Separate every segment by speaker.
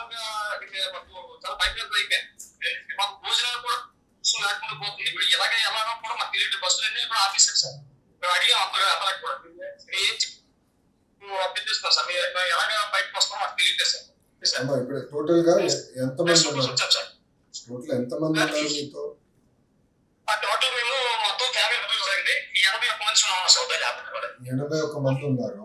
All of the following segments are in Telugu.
Speaker 1: మామూలుగా మాకు చాలా భయంకరంగా అయిపోయింది మాకు భోజనాలు కూడా లేకుండా పోతుంది ఇప్పుడు ఎలాగ ఎలాగో కూడా మాకు తెలియదు బస్సులు అన్ని ఇప్పుడు ఆఫీసర్ సార్? మేము అడిగాం అప్పుడు అతనికి కూడా అప్పగిస్తున్నాం సార్ మీరు ఎలాగ బయటకు వస్తామో మాకు తెలియదు సార్ సార్
Speaker 2: ఇప్పుడు టోటల్గా ఎంత మంది
Speaker 1: సార్
Speaker 2: టోటల్ ఎంత మంది ఉన్నారు మీతో?
Speaker 1: ఆ టోటల్ మేము మొత్తం ఫ్యామిలీ ఎనభై ఒక్క మంది ఉన్నాం కూడా
Speaker 2: ఎనభై ఒక్క మంది ఉన్నారు.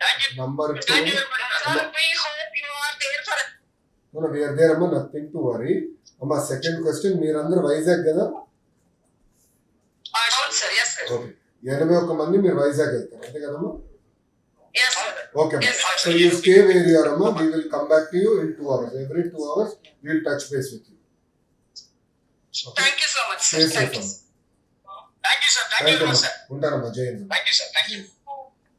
Speaker 1: thank you
Speaker 2: number two
Speaker 1: very
Speaker 2: అమ్మా నథింగ్ టు వరీ అమ్మా సెకండ్ క్వశ్చన్ మీరందరూ వైజాగ్ కదా?
Speaker 1: అవును సార్ ఎస్ సార్
Speaker 2: ఓకే ఎనభై ఒక్క మంది మీరు వైజాగ్ వెళ్తారు అంతే కదమ్మా okay
Speaker 1: Yes, sir.
Speaker 2: So you stay where you are అమ్మా. We will come back to you in two hours every two hours will touch base with you okay
Speaker 1: thank you so much sir thank you sir thank you sir
Speaker 2: ఉంటానమ్మా. Jai Hind.
Speaker 1: Thank you sir thank you